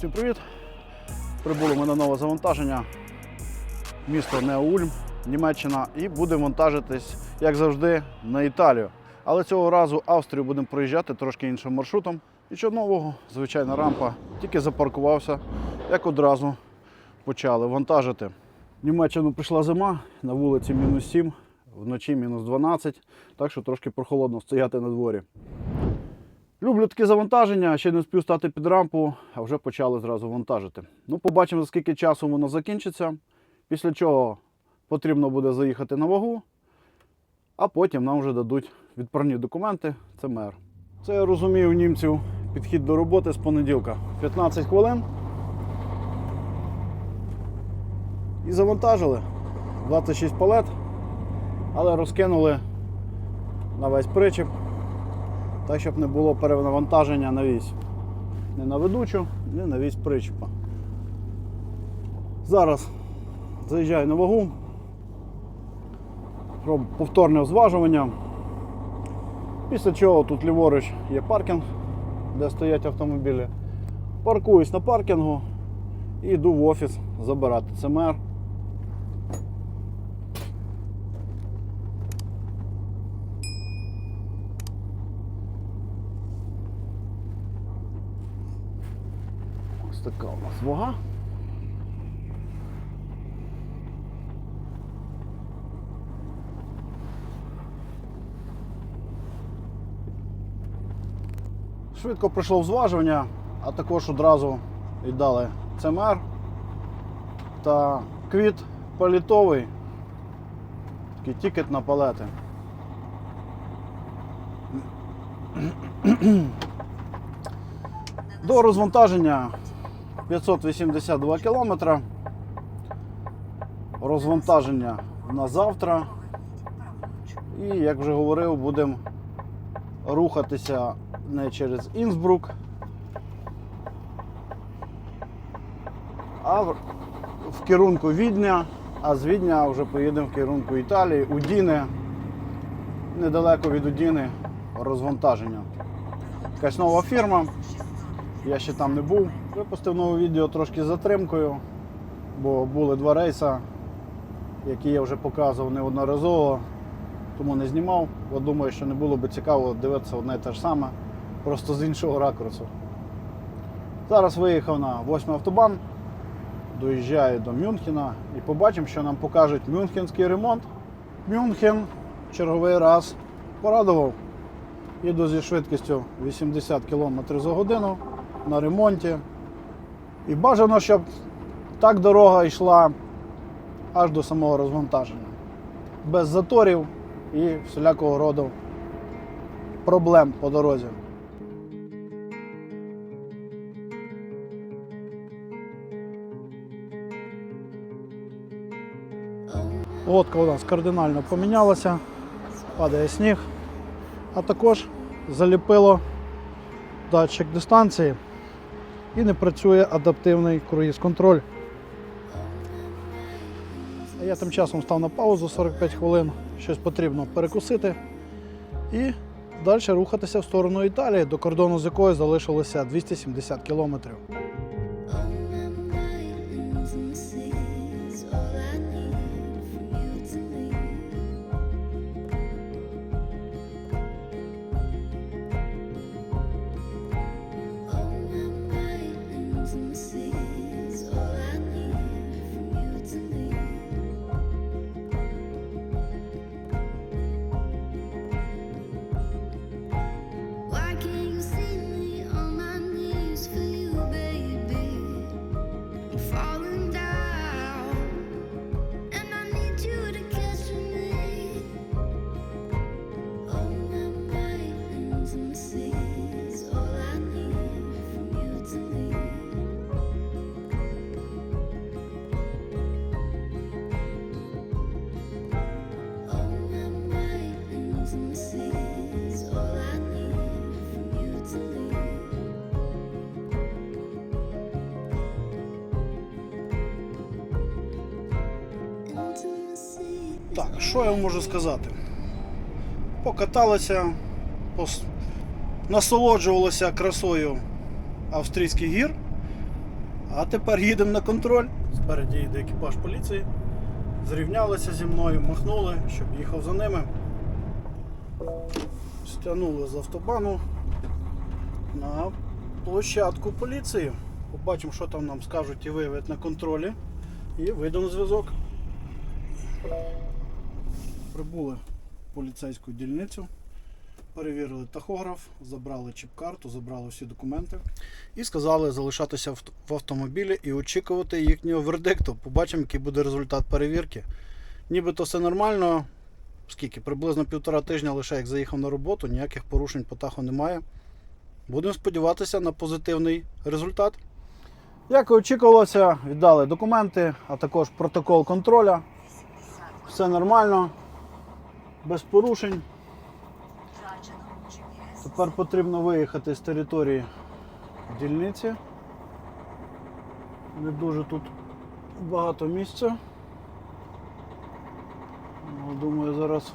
Всім привіт! Прибули ми на нове завантаження. Місто Неоульм, Німеччина, і будемо вантажитись, як завжди, на Італію. Але цього разу Австрію будемо проїжджати трошки іншим маршрутом. Нічого нового, звичайна рампа. Тільки запаркувався, як одразу почали вантажити. В Німеччину прийшла зима, на вулиці мінус 7, вночі мінус 12, так що трошки прохолодно стояти на дворі. Люблю такі завантаження, ще не встиг стати під рампу, а вже почали зразу вантажити. Ну, побачимо, за скільки часу воно закінчиться. Після чого потрібно буде заїхати на вагу, а потім нам вже дадуть відправні документи. Це мер. Це я розумію німців підхід до роботи з понеділка. 15 хвилин. І завантажили 26 палет, але розкинули на весь причіп так, щоб не було перенавантаження на вісь. Не на ведучу, не на вісь причіпа. Зараз заїжджаю на вагу, роблю повторне зважування. Після чого тут ліворуч є паркінг, де стоять автомобілі. Паркуюсь на паркінгу і йду в офіс забирати ЦМР. Ось така у нас вага. Швидко пройшло зважування, а також одразу віддали ЦМР та квіт політовий, такий тікет на палети. До розвантаження 582 кілометри. Розвантаження на завтра. І, як вже говорив, будемо рухатися не через Інсбрук, а в керунку Відня, а з Відня вже поїдемо в керунку Італії, Удіни, недалеко від Удіни розвантаження. Якась нова фірма. Я ще там не був. Випустив нове відео трошки з затримкою, бо були два рейси, які я вже показував неодноразово, тому не знімав. Бо думаю, що не було б цікаво дивитися одне і те ж саме, просто з іншого ракурсу. Зараз виїхав на 8 автобан, доїжджаю до Мюнхена і побачимо, що нам покажуть мюнхенський ремонт. Мюнхен черговий раз порадував. Їду зі швидкістю 80 км за годину на ремонті. І бажано, щоб так дорога йшла аж до самого розвантаження. Без заторів і всілякого роду проблем по дорозі. Лодка у нас кардинально помінялася, падає сніг, а також заліпило датчик дистанції і не працює адаптивний круїз-контроль. Я тим часом став на паузу 45 хвилин, щось потрібно перекусити і далі рухатися в сторону Італії, до кордону з якою залишилося 270 кілометрів. Що я вам можу сказати? Покаталися, пос... насолоджувалися красою австрійських гір. А тепер їдемо на контроль. Спереді йде екіпаж поліції. Зрівнялися зі мною, махнули, щоб їхав за ними. Стягнули з автобану на площадку поліції. Побачимо, що там нам скажуть і виявлять на контролі. І вийдемо на зв'язок. Прибули в поліцейську дільницю, перевірили тахограф, забрали чіп-карту, забрали всі документи і сказали залишатися в- автомобілі і очікувати їхнього вердикту. Побачимо, який буде результат перевірки. Нібито все нормально. Скільки? Приблизно півтора тижня лише як заїхав на роботу, ніяких порушень по таху немає. Будемо сподіватися на позитивний результат. Як і очікувалося, віддали документи, а також протокол контроля. Все нормально, без порушень. Тепер потрібно виїхати з території дільниці. Не дуже тут багато місця. Ну, Думаю, зараз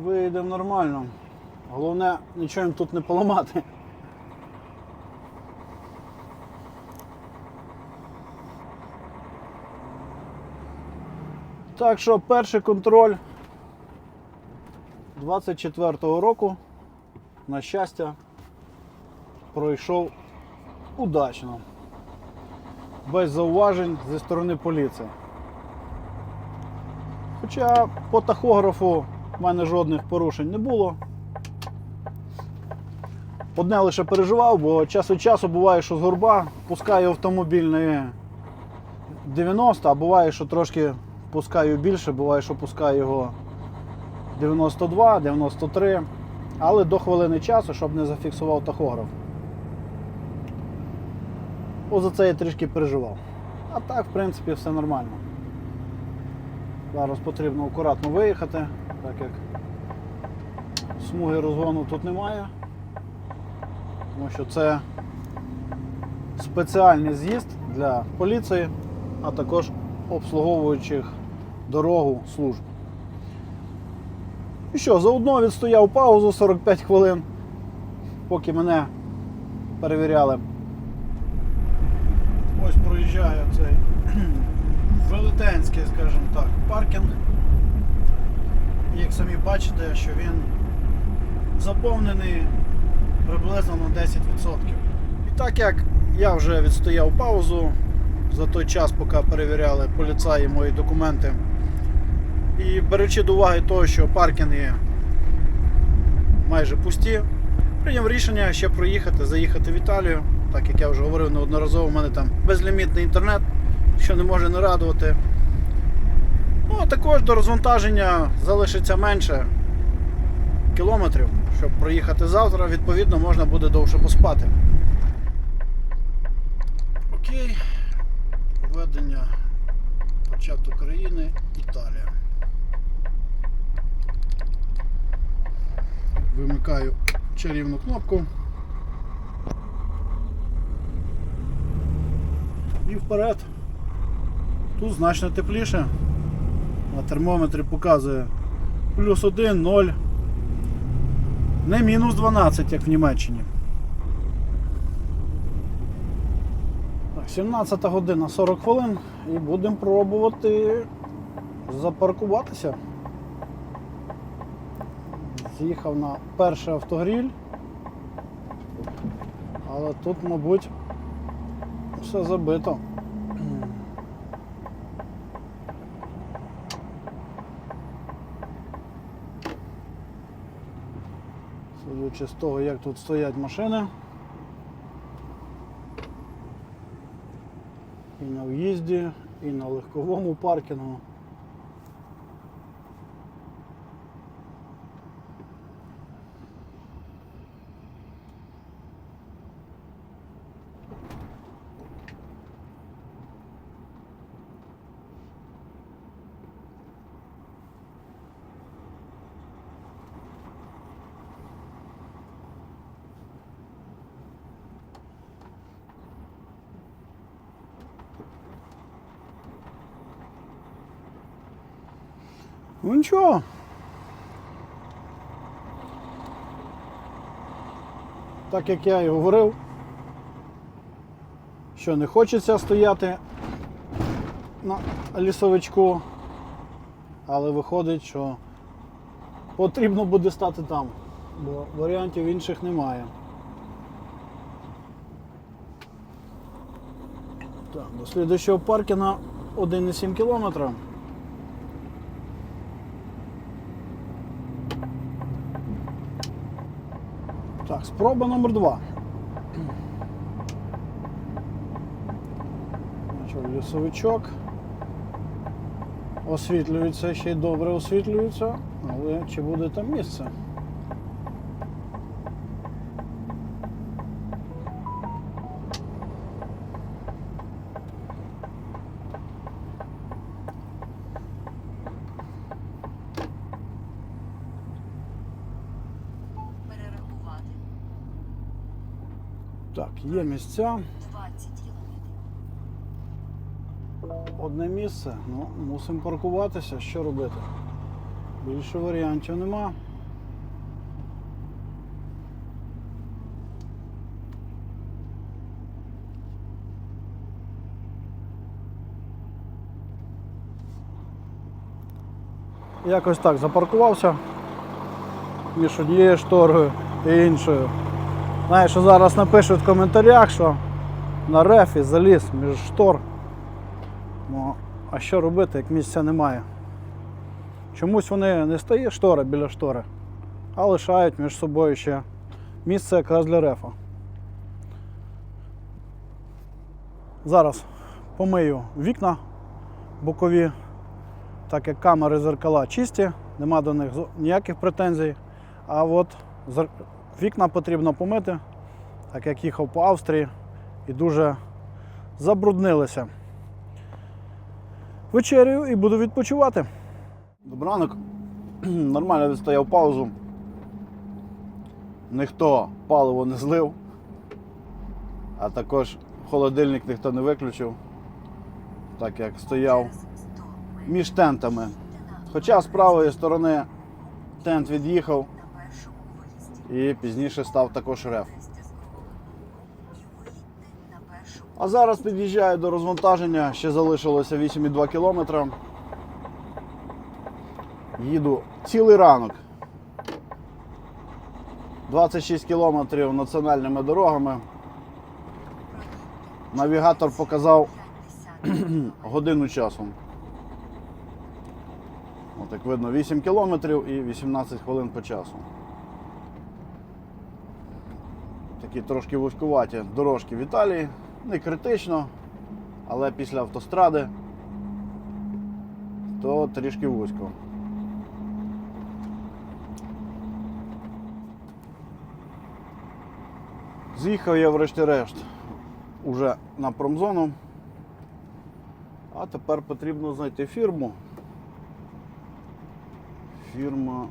виїдемо нормально. Головне, нічого їм тут не поламати. Так що перший контроль 24-го року, на щастя, пройшов удачно. Без зауважень зі сторони поліції. Хоча по тахографу в мене жодних порушень не було. Одне лише переживав, бо час від часу буває, що з горба пускаю автомобіль не 90, а буває, що трошки пускаю більше, буває, що пускаю його 92, 93, але до хвилини часу, щоб не зафіксував тахограф. О, за це я трішки переживав. А так, в принципі, все нормально. Зараз потрібно акуратно виїхати, так як смуги розгону тут немає. Тому що це спеціальний з'їзд для поліції, а також обслуговуючих дорогу служб. І що, заодно відстояв паузу 45 хвилин, поки мене перевіряли. Ось проїжджає цей велетенський, скажімо так, паркінг. Як самі бачите, що він заповнений приблизно на 10%. І так як я вже відстояв паузу за той час, поки перевіряли поліцаї мої документи. І беручи до уваги того, що паркінги майже пусті, прийняв рішення ще проїхати, заїхати в Італію. Так як я вже говорив неодноразово, у мене там безлімітний інтернет, що не може не радувати. Ну, а також до розвантаження залишиться менше кілометрів, щоб проїхати завтра, відповідно, можна буде довше поспати. Окей. Введення початок країни Італія. Вимикаю чарівну кнопку. І вперед. Тут значно тепліше. На термометрі показує плюс 1, 0. Не мінус 12, як в Німеччині. 17 година 40 хвилин і будемо пробувати запаркуватися. З'їхав на перший автогріль. Але тут, мабуть, все забито. Судячи з того, як тут стоять машини. І на і на легковому паркінгу. Ну нічого. Так як я і говорив, Що не хочеться стояти на лісовичку, але виходить, що потрібно буде стати там, бо варіантів інших немає. Так, до слідуючого паркіна 1,7 кілометра. Так, спроба номер два. Лісовичок. Освітлюється, ще й добре освітлюється, але чи буде там місце? Перерахувати Так, є місця. Одне місце. Ну, мусимо паркуватися. Що робити? Більше варіантів нема. Якось так запаркувався між однією шторою і іншою. Знаєш, що зараз напишуть в коментарях, що на рефі заліз між штор. Ну, а що робити, як місця немає? Чомусь вони не стає штора біля штори, а лишають між собою ще місце якраз для рефа. Зараз помию вікна бокові, так як камери зеркала чисті, нема до них ніяких претензій. А от вікна потрібно помити, так як їхав по Австрії і дуже забруднилися вечерю і буду відпочивати. Добранок. Нормально відстояв паузу. Ніхто паливо не злив, а також холодильник ніхто не виключив, так як стояв Через 100 метрів між тентами. Хоча з правої сторони тент від'їхав. І пізніше став також реф. А зараз під'їжджаю до розвантаження, ще залишилося 8,2 кілометра. Їду цілий ранок. 26 кілометрів національними дорогами. Навігатор показав годину часу. От як видно, 8 кілометрів і 18 хвилин по часу. Такі трошки вузькуваті дорожки в Італії. Не критично, але після автостради то трішки вузько. З'їхав я врешті-решт уже на промзону. А тепер потрібно знайти фірму. Фірма,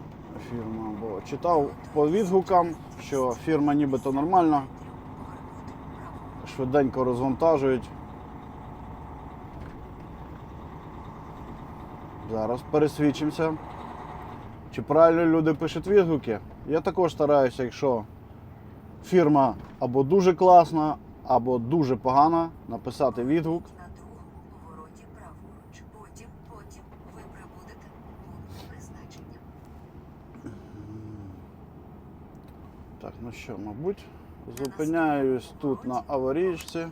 фірма, бо читав по відгукам, що фірма нібито нормальна, швиденько розвантажують. Зараз пересвідчимося, чи правильно люди пишуть відгуки. Я також стараюся, якщо фірма або дуже класна, або дуже погана, написати відгук. Так, ну що, мабуть, зупиняюсь тут на аварійці.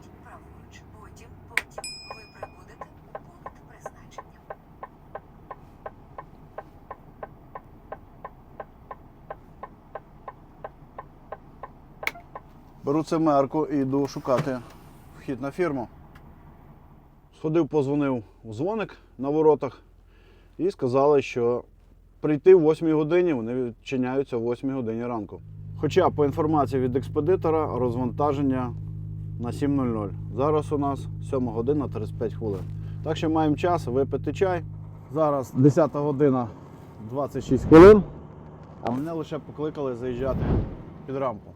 Беру цемерку і йду шукати вхід на фірму. Сходив, позвонив у дзвоник на воротах і сказали, що прийти в 8 годині, вони відчиняються в 8 годині ранку. Хоча по інформації від експедитора розвантаження на 7.00. Зараз у нас 7 година 35 хвилин. Так що маємо час випити чай. Зараз 10 година 26 хвилин. А мене лише покликали заїжджати під рампу.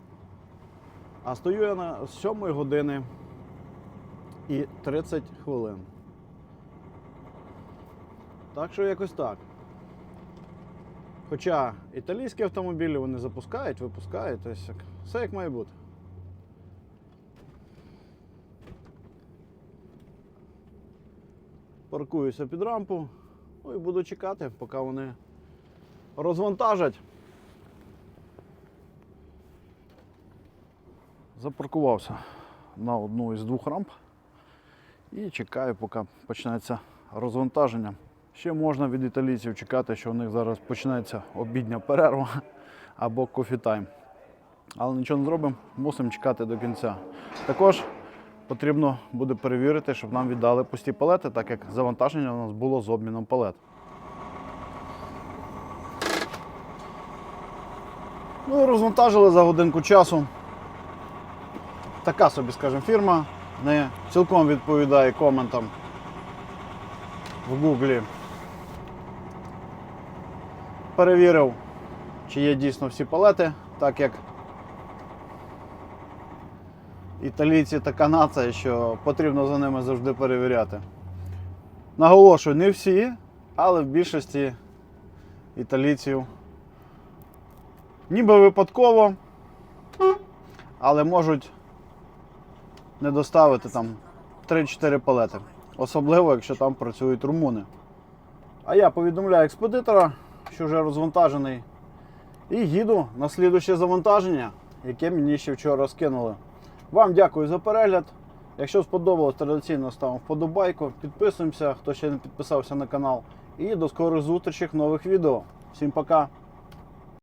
А стою я на 7 години і 30 хвилин. Так що якось так. Хоча італійські автомобілі вони запускають, випускають, ось як. все як має бути. Паркуюся під рампу ну і буду чекати, поки вони розвантажать. Запаркувався на одну із двох рамп і чекаю, поки почнеться розвантаження. Ще можна від італійців чекати, що у них зараз почнеться обідня перерва або кофі-тайм. Але нічого не зробимо, мусимо чекати до кінця. Також потрібно буде перевірити, щоб нам віддали пусті палети, так як завантаження у нас було з обміном палет. Ну розвантажили за годинку часу. Така собі, скажімо, фірма не цілком відповідає коментам в Гуглі. Перевірив, чи є дійсно всі палети, так як італійці така нація, що потрібно за ними завжди перевіряти. Наголошую, не всі, але в більшості італійців ніби випадково, але можуть не доставити там 3-4 палети. Особливо, якщо там працюють румуни. А я повідомляю експедитора, що вже розвантажений, і їду на слідуще завантаження, яке мені ще вчора скинули. Вам дякую за перегляд. Якщо сподобалось, традиційно ставимо вподобайку, підписуємося, хто ще не підписався на канал. І до скорих зустрічей в нових відео. Всім пока!